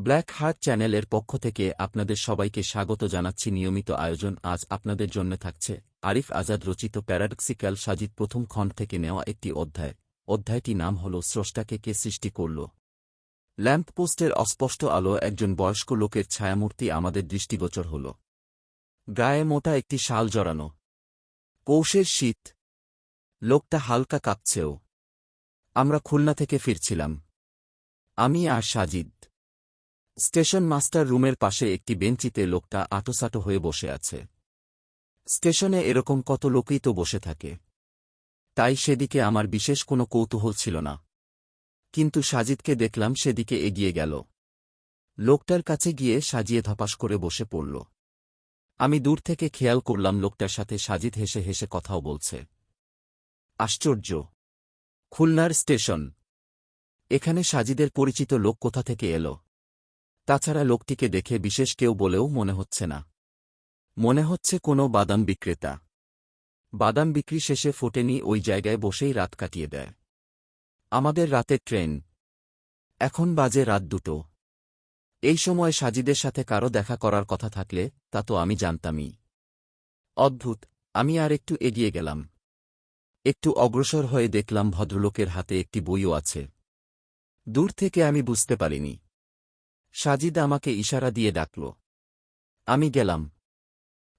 Black heart চ্যানেলের পক্ষ থেকে আপনাদের সবাইকে স্বাগত জানাচ্ছি। নিয়মিত আয়োজন আজ আপনাদের জন্য থাকছে। আরিফ আজাদ রচিত প্যারাডক্সিক্যাল সাজিদ প্রথম খণ্ড থেকে নেওয়া একটি অধ্যায়। অধ্যায়টি নাম হল, স্রষ্টাকে কে সৃষ্টি করল? ল্যাম্পপোস্টের অস্পষ্ট আলো একজন বয়স্ক লোকের ছায়ামূর্তি আমাদের দৃষ্টিগোচর হল। গায়ে মোটা একটি শাল জড়ানো। পৌষের শীত। লোকটা হালকা কাঁপছেও। আমরা খুলনা থেকে ফিরছিলাম। আমি আর সাজিদ। স্টেশন মাস্টার রুমের পাশে একটি বেঞ্চিতে লোকটা আটোসাটো হয়ে বসে আছে। স্টেশনে এরকম কত লোকই তো বসে থাকে। তাই সেদিকে আমার বিশেষ কোনো কৌতূহল ছিল না। কিন্তু সাজিদকে দেখলাম সেদিকে এগিয়ে গেল। লোকটার কাছে গিয়ে সাজিয়ে ধপাস করে বসে পড়ল। আমি দূর থেকে খেয়াল করলাম লোকটার সাথে সাজিদ হেসে হেসে কথাও বলছে। আশ্চর্য। খুলনার স্টেশন। এখানে সাজিদের পরিচিত লোক কোথা থেকে এলো? তাছাড়া লোকটিকে দেখে বিশেষ কেউ বলেও মনে হচ্ছে না। মনে হচ্ছে কোনো বাদাম বিক্রেতা। বাদাম বিক্রি শেষে ফোটেনি, ওই জায়গায় বসেই রাত কাটিয়ে দেয়। আমাদের রাতের ট্রেন। এখন বাজে রাত দুটো। এই সময় সাজিদের সাথে কারও দেখা করার কথা থাকলে, তা তো আমি জানতামই। অদ্ভুত, আমি আর একটু এগিয়ে গেলাম। একটু অগ্রসর হয়ে দেখলাম ভদ্রলোকের হাতে একটি বইও আছে। দূর থেকে আমি বুঝতে পারিনি। সাজিদ আমাকে ইশারা দিয়ে ডাকল। আমি গেলাম।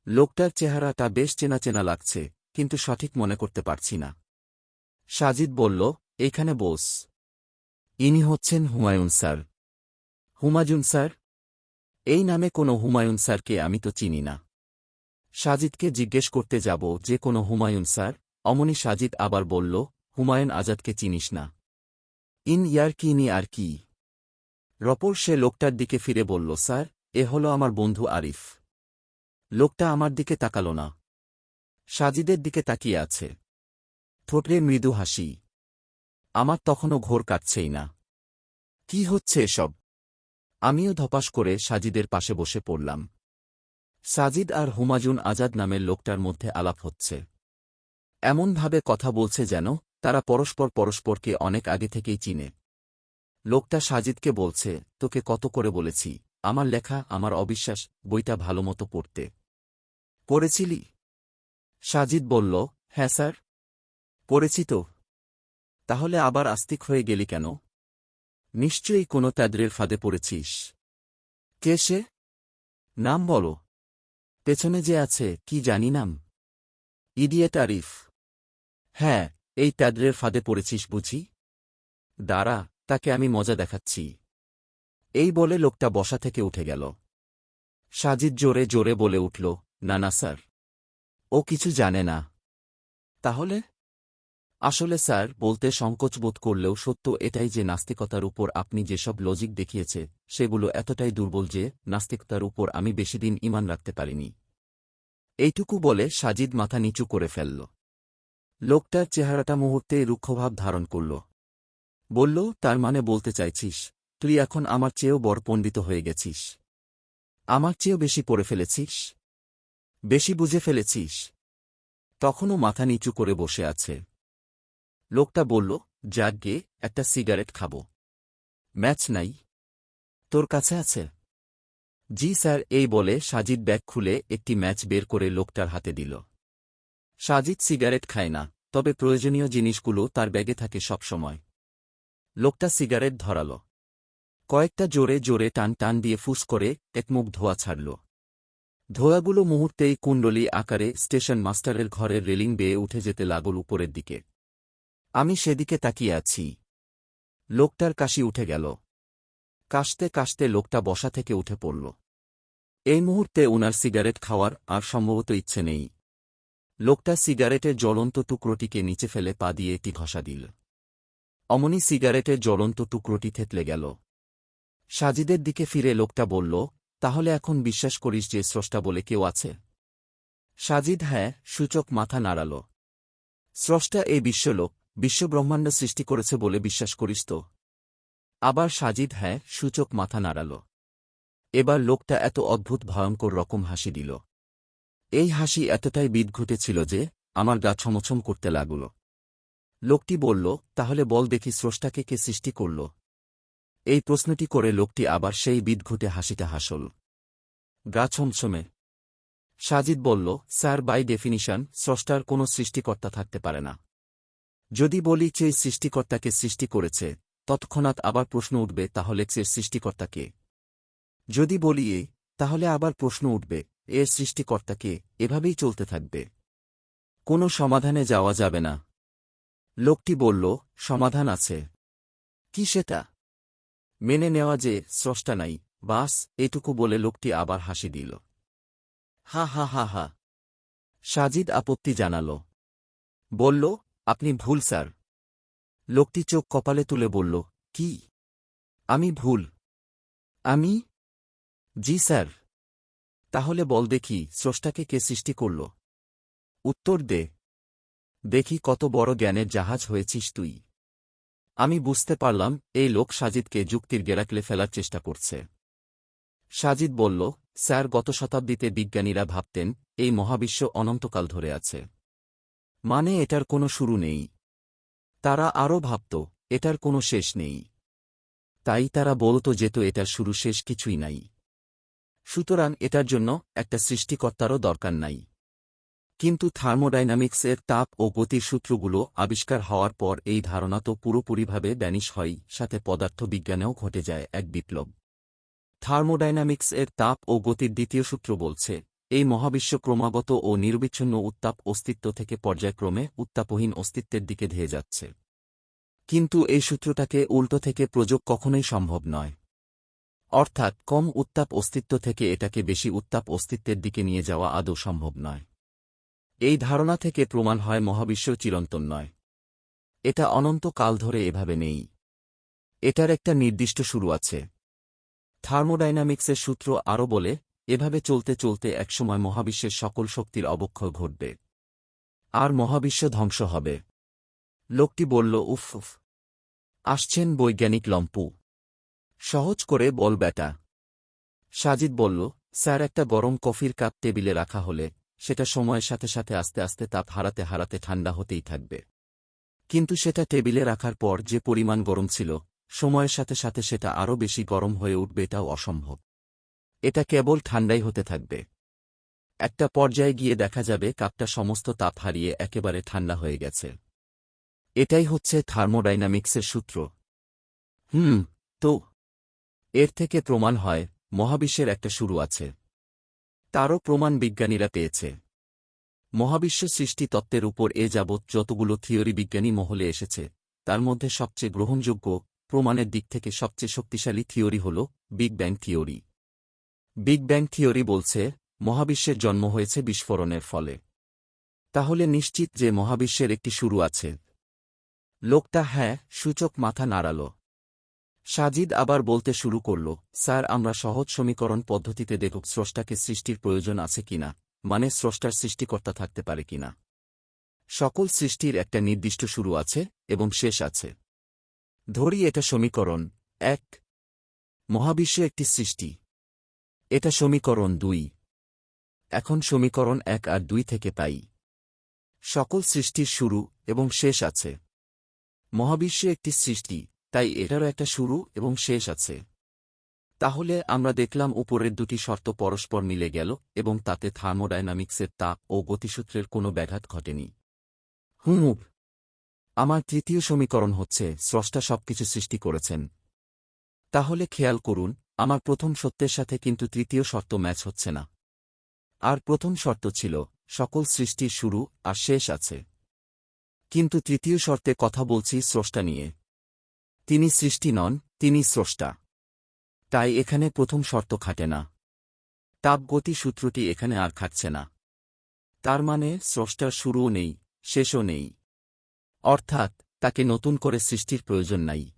লোকটার চেহারাটা বেশ চেনা চেনা লাগছে, কিন্তু সঠিক মনে করতে পারছি না। সাজিদ বলল, এইখানে বোস। ইনি হচ্ছেন হুমায়ুন স্যার। হুমাজুন স্যার? এই নামে কোনো হুমায়ুন স্যারকে আমি তো চিনি না। সাজিদকে জিজ্ঞেস করতে যাব যে কোনো হুমায়ুন স্যার? অমনি সাজিদ আবার বলল, হুমায়ুন আজাদকে চিনিস না। ইন ইয়ার কি নি আর কি? রপর সে লোকটার দিকে ফিরে বলল, স্যার, এ হল আমার বন্ধু আরিফ। লোকটা আমার দিকে তাকাল না। সাজিদের দিকে তাকিয়ে আছে। ঠোঁটে মৃদু হাসি। আমার তখনও ঘোর কাটছেই না। কি হচ্ছে এসব? আমিও ধপাস করে সাজিদের পাশে বসে পড়লাম। সাজিদ আর হুমাজুন আজাদ নামের লোকটার মধ্যে আলাপ হচ্ছে। এমনভাবে কথা বলছে যেন তারা পরস্পর পরস্পরকে অনেক আগে থেকেই চিনে। লোকটা সাজিদকে বলছে, তোকে কত করে বলেছি? আমার লেখা, আমার অবিশ্বাস, বইটা ভালোমতো পড়তে। পড়েছিলি সাজিদ বলল হ্যাঁ স্যার। পড়েছি তো। তাহলে আবার আস্তিক হয়ে গেলি কেন? নিশ্চয়ই কোনো ত্যাদ্রের ফাঁদে পড়েছিস। কে সে? নাম বলো। পেছনে যে আছে, কি জানি নাম? ইডিয়েট আরিফ। হ্যাঁ এই ত্যাদ্রের ফাঁদে পড়েছিস বুঝি? দাঁড়া তাকে আমি মজা দেখাচ্ছি। এই বলে লোকটা বসা থেকে উঠে গেল। সাজিদ জোরে জোরে বলে উঠল, না না, স্যার। ও কিছু জানে না। তাহলে? আসলে, স্যার, বলতে সংকোচ বোধ করলেও সত্য এটাই যে নাস্তিকতার উপর আপনি যেসব লজিক দেখিয়েছে, সেগুলো এতটাই দুর্বল যে নাস্তিকতার উপর আমি বেশিদিন ইমান রাখতে পারিনি। এইটুকু বলে সাজিদ মাথা নিচু করে ফেলল। লোকটার চেহারাটা মুহূর্তে রুক্ষভাব ধারণ করল। বলল, তার মানে বলতে চাইছিস, তুই এখন আমার চেয়েও বড় পণ্ডিত হয়ে গেছিস। আমার চেয়েও বেশি পড়ে ফেলেছিস। বেশি বুঝে ফেলেছিস। তখনও মাথা নিচু করে বসে আছে। লোকটা বলল, যাক যাগ্গে একটা সিগারেট খাব। ম্যাচ নাই। তোর কাছে আছে? জি স্যার, এই বলে সাজিদ ব্যাগ খুলে একটি ম্যাচ বের করে লোকটার হাতে দিল। সাজিদ সিগারেট খায় না, তবে প্রয়োজনীয় জিনিসগুলো তার ব্যাগে থাকে সবসময়। লোকটা সিগারেট ধরাল। কয়েকটা জোরে জোরে টান টান দিয়ে ফুস করে একমুখ ধোয়া ছাড়ল। ধোয়াগুলো মুহূর্তেই কুণ্ডলী আকারে স্টেশন মাস্টারের ঘরের রেলিং বেয়ে উঠে যেতে লাগল উপরের দিকে। আমি সেদিকে তাকিয়ে আছি। লোকটার কাশি উঠে গেল। কাশতে কাশতে লোকটা বসা থেকে উঠে পড়ল। এই মুহূর্তে উনার সিগারেট খাওয়ার আর সম্ভবত ইচ্ছে নেই। লোকটা সিগারেটের জ্বলন্ত টুকরোটিকে নিচে ফেলে পা দিয়ে এটি ঘষা দিল। অমনি সিগারেটের জ্বলন্ত টুকরোটি থেতলে গেল। সাজিদের দিকে ফিরে লোকটা বলল, তাহলে এখন বিশ্বাস করিস যে স্রষ্টা বলে কেউ আছে? সাজিদ হ্যাঁ সূচক মাথা নাড়াল। স্রষ্টা এই বিশ্বলোক, বিশ্বব্রহ্মাণ্ড সৃষ্টি করেছে বলে বিশ্বাস করিস তো? আবার সাজিদ হ্যাঁ সূচক মাথা নাড়াল। এবার লোকটা এত অদ্ভুত ভয়ঙ্কর রকম হাসি দিল। এই হাসি এতটাই বিদ ঘটেছিল যে, আমার গা ছমছম করতে লাগল। লোকটি বলল, তাহলে বল দেখি স্রষ্টাকে কে সৃষ্টি করল? এই প্রশ্নটি করে লোকটি আবার সেই বিদঘুটে হাসিতে হাসল। গা ছমছমে। সাজিদ বলল, স্যার, বাই ডেফিনিশন, স্রষ্টার কোনো সৃষ্টিকর্তা থাকতে পারে না। যদি বলি যে সৃষ্টিকর্তাকে সৃষ্টি করেছে, তৎক্ষণাৎ আবার প্রশ্ন উঠবে, তাহলে সে সৃষ্টিকর্তাকে যদি বলি এ, তাহলে আবার প্রশ্ন উঠবে, এর সৃষ্টিকর্তাকে এভাবেই চলতে থাকবে। কোনো সমাধানে যাওয়া যাবে না। লোকটি বলল, সমাধান আছে। কি সেটা? মেনে নেওয়া যে, স্রষ্টা নাই, বাস, এটুকু বলে লোকটি আবার হাসি দিল। হা হা হা হা। সাজিদ আপত্তি জানাল। বলল, আপনি ভুল, স্যার। লোকটি চোখ কপালে তুলে বলল, কি? আমি ভুল। আমি? জি, স্যার। তাহলে বল দেখি, স্রষ্টাকে কে সৃষ্টি করল? উত্তর দে। দেখি কত বড় জ্ঞানের জাহাজ হয়েছিস তুই। আমি বুঝতে পারলাম, এই লোক সাজিদকে যুক্তির গেরাকলে ফেলার চেষ্টা করছে। সাজিদ বলল, স্যার, গত শতাব্দীতে বিজ্ঞানীরা ভাবতেন, এই মহাবিশ্ব অনন্তকাল ধরে আছে। মানে এটার কোনো শুরু নেই। তারা আরও ভাবত, এটার কোনো শেষ নেই। তাই তারা বলত যেত এটার শুরু শেষ কিছুই নাই। সুতরাং এটার জন্য একটা সৃষ্টিকর্তারও দরকার নাই। কিন্তু থার্মোডাইনামিক্সের তাপ ও গতির সূত্রগুলো আবিষ্কার হওয়ার পর এই ধারণা তো পুরোপুরিভাবে ব্যানিশ হয়, সাথে পদার্থবিজ্ঞানেও ঘটে যায় এক বিপ্লব। থার্মোডাইনামিক্স এর তাপ ও গতির দ্বিতীয় সূত্র বলছে, এই মহাবিশ্ব ক্রমাগত ও নির্বিচ্ছিন্ন উত্তাপ অস্তিত্ব থেকে পর্যায়ক্রমে উত্তাপহীন অস্তিত্বের দিকে ধেয়ে যাচ্ছে। কিন্তু এই সূত্রটাকে উল্টো থেকে প্রযোগ কখনোই সম্ভব নয়। অর্থাৎ কম উত্তাপ অস্তিত্ব থেকে এটাকে বেশি উত্তাপ অস্তিত্বের দিকে নিয়ে যাওয়া আদৌ সম্ভব নয়। এই ধারণা থেকে প্রমাণ হয় মহাবিশ্ব চিরন্তন নয়। এটা অনন্ত কাল ধরে এভাবে নেই। এটার একটা নির্দিষ্ট শুরু আছে। থার্মোডাইনামিক্সের সূত্র আরও বলে, এভাবে চলতে চলতে একসময় মহাবিশ্বের সকল শক্তির অবক্ষয় ঘটবে। আর মহাবিশ্ব ধ্বংস হবে। লোকটি বলল, উফ উফ। আসছেন বৈজ্ঞানিক লম্পু। সহজ করে বল ব্যাটা। সাজিদ বলল, স্যার, একটা গরম কফির কাপ টেবিলে রাখা হলে। সেটা সময়ের সাথে সাথে আস্তে আস্তে তাপ হারাতে হারাতে ঠান্ডা হতেই থাকবে। কিন্তু সেটা টেবিলে রাখার পর যে পরিমাণ গরম ছিল, সময়ের সাথে সাথে সেটা আরও বেশি গরম হয়ে উঠবে এটাও অসম্ভব। এটা কেবল ঠান্ডাই হতে থাকবে। একটা পর্যায়ে গিয়ে দেখা যাবে কাপটা সমস্ত তাপ হারিয়ে একেবারে ঠান্ডা হয়ে গেছে। এটাই হচ্ছে থার্মোডাইনামিক্সের সূত্র। হুম, তো এর থেকে প্রমাণ হয়, মহাবিশ্বের একটা শুরু আছে। তারও প্রমাণ বিজ্ঞানীরা পেয়েছে। মহাবিশ্ব সৃষ্টি তত্ত্বের উপর এ যাবৎ যতগুলো থিওরি বিজ্ঞানী মহলে এসেছে, তার মধ্যে সবচেয়ে গ্রহণযোগ্য প্রমাণের দিক থেকে সবচেয়ে শক্তিশালী থিওরি হল big bang theory. Big bang theory বলছে, মহাবিশ্বের জন্ম হয়েছে বিস্ফোরণের ফলে। তাহলে নিশ্চিত যে মহাবিশ্বের একটি শুরু আছে। লোকটা হ্যাঁ সূচক মাথা নাড়াল। সাজিদ আবার বলতে শুরু করল, স্যার, আমরা সহজ সমীকরণ পদ্ধতিতে দেখুক স্রষ্টাকে সৃষ্টির প্রয়োজন আছে কিনা মানে স্রষ্টার সৃষ্টিকর্তা থাকতে পারে কিনা সকল সৃষ্টির একটা নির্দিষ্ট শুরু আছে এবং শেষ আছে। ধরি এটা সমীকরণ এক। মহাবিশ্ব একটি সৃষ্টি। এটা সমীকরণ দুই। এখন সমীকরণ এক আর দুই থেকে পাই। সকল সৃষ্টির শুরু এবং শেষ আছে। মহাবিশ্বে একটি সৃষ্টি। তাই এটারও একটা শুরু এবং শেষ আছে। তাহলে আমরা দেখলাম উপরের দুটি শর্ত পরস্পর মিলে গেল এবং তাতে থার্মোডাইনামিক্সের তাপ ও গতিসূত্রের কোনো ব্যাঘাত ঘটেনি। হুম, আমার তৃতীয় সমীকরণ হচ্ছে, স্রষ্টা সবকিছু সৃষ্টি করেছেন। তাহলে খেয়াল করুন, আমার প্রথম সত্যের সাথে কিন্তু তৃতীয় শর্ত ম্যাচ হচ্ছে না। আর প্রথম শর্ত ছিল, সকল সৃষ্টির শুরু আর শেষ আছে। কিন্তু তৃতীয় শর্তে কথা বলছি স্রষ্টা নিয়ে। তিনি সৃষ্টি নন, তিনি স্রষ্টা। তাই এখানে প্রথম শর্ত খাটে না। তাপগতি সূত্রটি এখানে আর খাটছে না। তার মানে স্রষ্টার শুরুও নেই, শেষও নেই। অর্থাৎ তাকে নতুন করে সৃষ্টির প্রয়োজন নাই।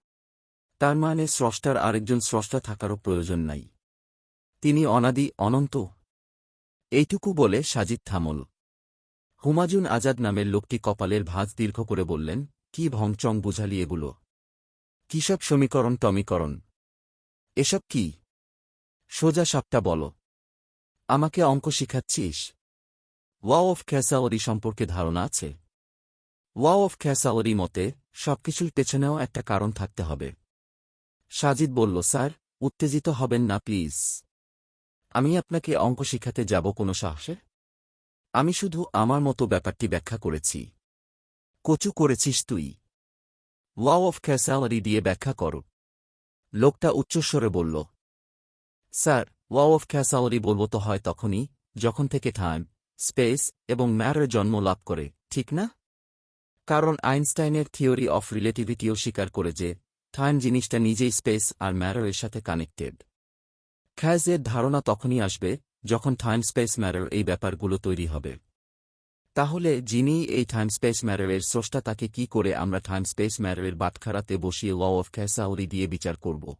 তার মানে স্রষ্টার আরেকজন স্রষ্টা থাকারও প্রয়োজন নাই। তিনি অনাদি, অনন্ত। এইটুকু বলে সাজিদ থামল। হুমাজুন আজাদ নামের লোকটি কপালের ভাঁজ দীর্ঘ করে বললেন, কি ভংচং বুঝালি এগুলো? কিসব সমীকরণ টমীকরণ? এসব কি? সোজা সাপটা বল। আমাকে অঙ্ক শিখাচ্ছিস? ওয়া অফ খ্যাসাওয়ারি সম্পর্কে ধারণা আছে? ওয়া অফ খ্যাসাওয়ারি মতে সবকিছুর পেছনেও একটা কারণ থাকতে হবে। সাজিদ বলল, স্যার, উত্তেজিত হবেন না, প্লিজ। আমি আপনাকে অঙ্ক শিখাতে যাব কোনো সাহসে? আমি শুধু আমার মতো ব্যাপারটি ব্যাখ্যা করেছি। কচু করেছিস তুই। ওয়াও অফ ক্যাসালারি দিয়ে ব্যাখ্যা করো। লোকটা উচ্চস্বরে বলল, স্যার ওয়াও অফ ক্যাসালারি বলব তো হয় তখনই, যখন থেকে টাইম স্পেস এবং ম্যারের জন্ম লাভ করে, ঠিক না? কারণ আইনস্টাইনের থিওরি অফ রিলেটিভিটিও স্বীকার করে যে টাইম জিনিসটা নিজেই স্পেস আর ম্যারের সাথে কানেক্টেড খ্যাজের ধারণা তখনই আসবে, যখন টাইম স্পেস ম্যারের এই ব্যাপারগুলো তৈরি হবে। তাহলে যিনি এই টাইম স্পেস ম্যারের স্রষ্টা, তাকে কি করে আমরা টাইম স্পেস ম্যারের বাটখারাতে বসিয়ে ল অফ ক্যাসাউরি দিয়ে বিচার করব?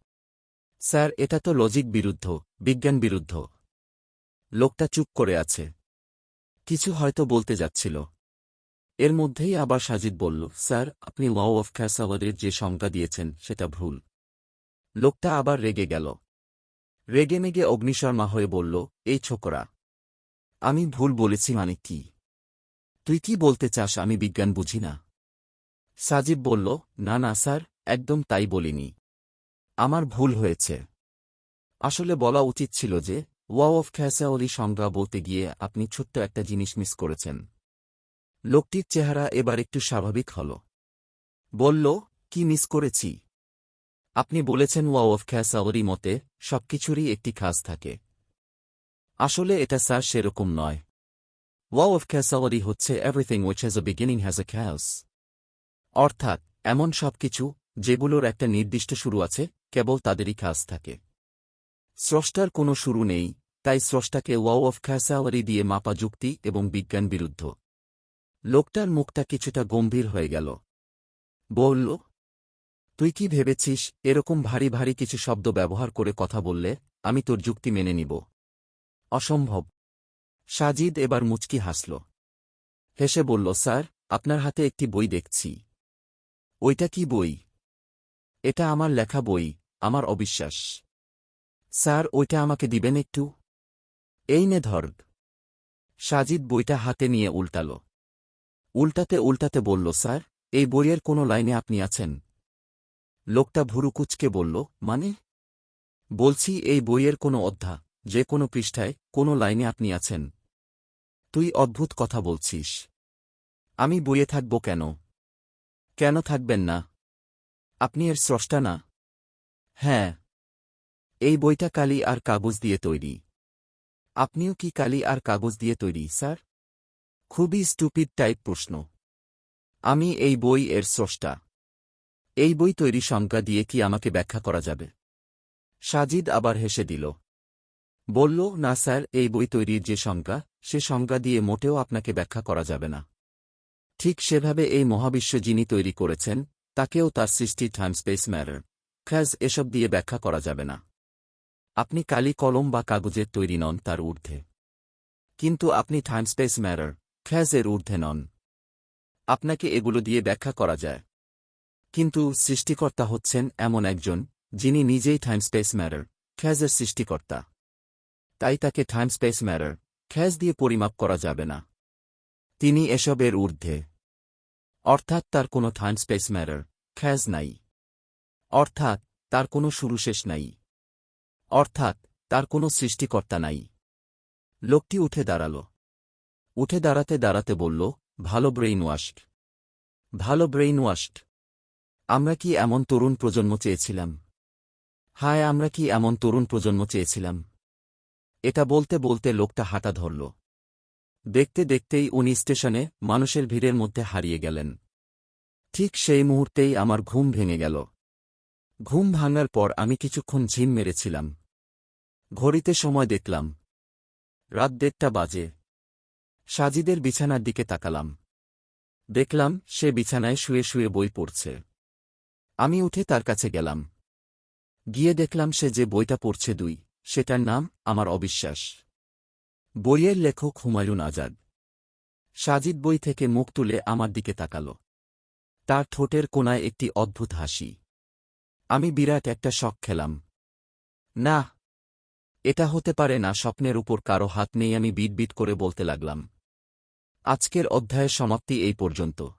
স্যার, এটা তো লজিক বিরুদ্ধ, বিজ্ঞান বিরুদ্ধ। লোকটা চুপ করে আছে। কিছু হয়তো বলতে যাচ্ছিল। এর মধ্যেই আবার সাজিদ বলল, স্যার, আপনি ল অফ ক্যাসাওয়ারের যে সংজ্ঞা দিয়েছেন, সেটা ভুল। লোকটা আবার রেগে গেল। রেগে মেগে অগ্নিশর্মা হয়ে বলল, এই ছোকরা, আমি ভুল বলেছি মানে কি? তুই কি বলতে চাস আমি বিজ্ঞান বুঝি না? সাজিব বলল, না না, স্যার, একদম তাই বলিনি। আমার ভুল হয়েছে। আসলে বলা উচিত ছিল যে ওয়া অফ খ্যাসাওলি সংজ্ঞা বলতে গিয়ে আপনি ছোট্ট একটা জিনিস মিস করেছেন। লোকটির চেহারা এবার একটু স্বাভাবিক হল। বলল, কি মিস করেছি? আপনি বলেছেন ওয়া অফ খ্যাসাওরি মতে সবকিছুরই একটি খাস থাকে। আসলে এটা, স্যার, সেরকম নয়। ওয়া অফ খ্যাসাওয়ারি হচ্ছে everything which has a beginning has a খ্যাস অর্থাৎ, এমন সব কিছু যেগুলোর একটা নির্দিষ্ট শুরু আছে, কেবল তাদেরই খাস থাকে। স্রষ্টার কোনো শুরু নেই, তাই স্রষ্টাকে ওয়াও অফ খ্যাসাওয়ারি দিয়ে মাপা যুক্তি এবং বিজ্ঞান বিরুদ্ধ। লোকটার মুখটা কিছুটা গম্ভীর হয়ে গেল। বলল, তুই কি ভেবেছিস এরকম ভারী ভারী কিছু শব্দ ব্যবহার করে কথা বললে আমি তোর যুক্তি মেনে নিব? অসম্ভব। সাজিদ এবার মুচকি হাসল। হেসে বলল, স্যার, আপনার হাতে একটি বই দেখছি। ওইটা কি বই? এটা আমার লেখা বই, আমার অবিশ্বাস। স্যার, ওইটা আমাকে দিবেন একটু? এই নে ধর। সাজিদ বইটা হাতে নিয়ে উল্টাল। উল্টাতে উল্টাতে বলল, স্যার, এই বইয়ের কোনো লাইনে আপনি আছেন? লোকটা ভুরুকুচকে বলল মানে? বলছি, এই বইয়ের কোনো অধ্যা যে কোনো পৃষ্ঠায় কোনো লাইনে আপনি আছেন। তুই অদ্ভুত কথা বলছিস। আমি বইয়ে থাকব কেন? কেন থাকবেন না? আপনি এর স্রষ্টা না? হ্যাঁ। এই বইটা কালি আর কাগজ দিয়ে তৈরি। আপনিও কি কালি আর কাগজ দিয়ে তৈরি, স্যার? খুবই স্টুপিড টাইপ প্রশ্ন। আমি এই বই এর স্রষ্টা। এই বই তৈরি সংজ্ঞা দিয়ে কি আমাকে ব্যাখ্যা করা যাবে? সাজিদ আবার হেসে দিল। বলল, না স্যার, এই বই তৈরির যে সংজ্ঞা, সে সংজ্ঞা দিয়ে মোটেও আপনাকে ব্যাখ্যা করা যাবে না। ঠিক সেভাবে এই মহাবিশ্ব যিনি তৈরি করেছেন, তাকেও তার সৃষ্টি টাইম স্পেস ম্যাটার খ্যাজ এসব দিয়ে ব্যাখ্যা করা যাবে না। আপনি কালি কলম বা কাগজের তৈরি নন তার ঊর্ধ্বে। কিন্তু আপনি টাইম স্পেস ম্যাটার খ্যাজ এর ঊর্ধ্বে নন। আপনাকে এগুলো দিয়ে ব্যাখ্যা করা যায়। কিন্তু সৃষ্টিকর্তা হচ্ছেন এমন একজন, যিনি নিজেই টাইম স্পেস ম্যাটার খ্যাজের সৃষ্টিকর্তা। তাই তাকে টাইম স্পেস ম্যাটার খ্যাজ দিয়ে পরিমাপ করা যাবে না। তিনি এসবের ঊর্ধ্বে। অর্থাৎ তার কোনো টাইম স্পেস ম্যাটার খ্যাজ নাই। অর্থাৎ তার কোনো শুরু শেষ নাই। অর্থাৎ তার কোনো সৃষ্টিকর্তা নাই। লোকটি উঠে দাঁড়াল। উঠে দাঁড়াতে দাঁড়াতে বলল, ভালো ব্রেইন ওয়াশড ভালো ব্রেইন ওয়াশড আমরা কি এমন তরুণ প্রজন্ম চেয়েছিলাম? হায়, আমরা কি এমন তরুণ প্রজন্ম চেয়েছিলাম? এটা বলতে বলতে লোকটা হাঁটা ধরল। দেখতে দেখতেই উনি স্টেশনে মানুষের ভিড়ের মধ্যে হারিয়ে গেলেন। ঠিক সেই মুহূর্তেই আমার ঘুম ভেঙে গেল। ঘুম ভাঙার পর আমি কিছুক্ষণ ঝিম মেরেছিলাম। ঘড়িতে সময় দেখলাম। রাত দেড়টা বাজে। সাজিদের বিছানার দিকে তাকালাম। দেখলাম সে বিছানায় শুয়ে শুয়ে বই পড়ছে। আমি উঠে তার কাছে গেলাম। গিয়ে দেখলাম সে যে বইটা পড়ছে দুই। সেটার নাম আমার অবিশ্বাস। বইয়ের লেখক হুমায়ুন আজাদ। সাজিদ বই থেকে মুখ তুলে আমার দিকে তাকাল। তার ঠোঁটের কোনায় একটি অদ্ভুত হাসি। আমি বিরাট একটা শখ খেলাম। না, এটা হতে পারে না, স্বপ্নের উপর কারও হাত নেই, আমি বিট বিট করে বলতে লাগলাম। আজকের অধ্যায়ের সমাপ্তি এই পর্যন্ত।